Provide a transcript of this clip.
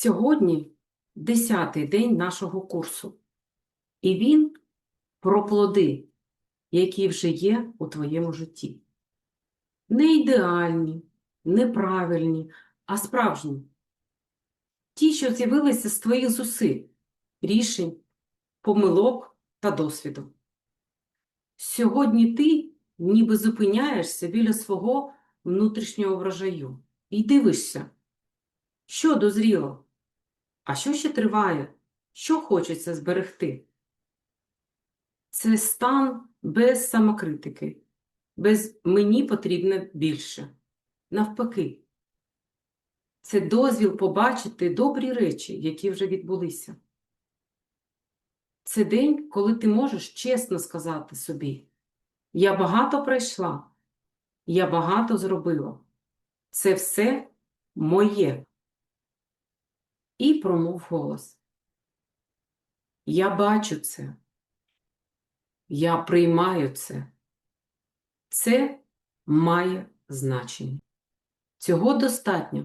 Сьогодні десятий день нашого курсу, і він про плоди, які вже є у твоєму житті. Не ідеальні, неправильні, а справжні. Ті, що з'явилися з твоїх зусиль, рішень, помилок та досвіду. Сьогодні ти ніби зупиняєшся біля свого внутрішнього врожаю і дивишся, що дозріло, а що ще триває, що хочеться зберегти. Це стан без самокритики, без мені потрібне більше. Навпаки, це дозвіл побачити добрі речі, які вже відбулися. Це день, коли ти можеш чесно сказати собі: Я багато пройшла, я багато зробила. Це все моє. І промов голос. Я бачу це. Я приймаю це. Це має значення. Цього достатньо,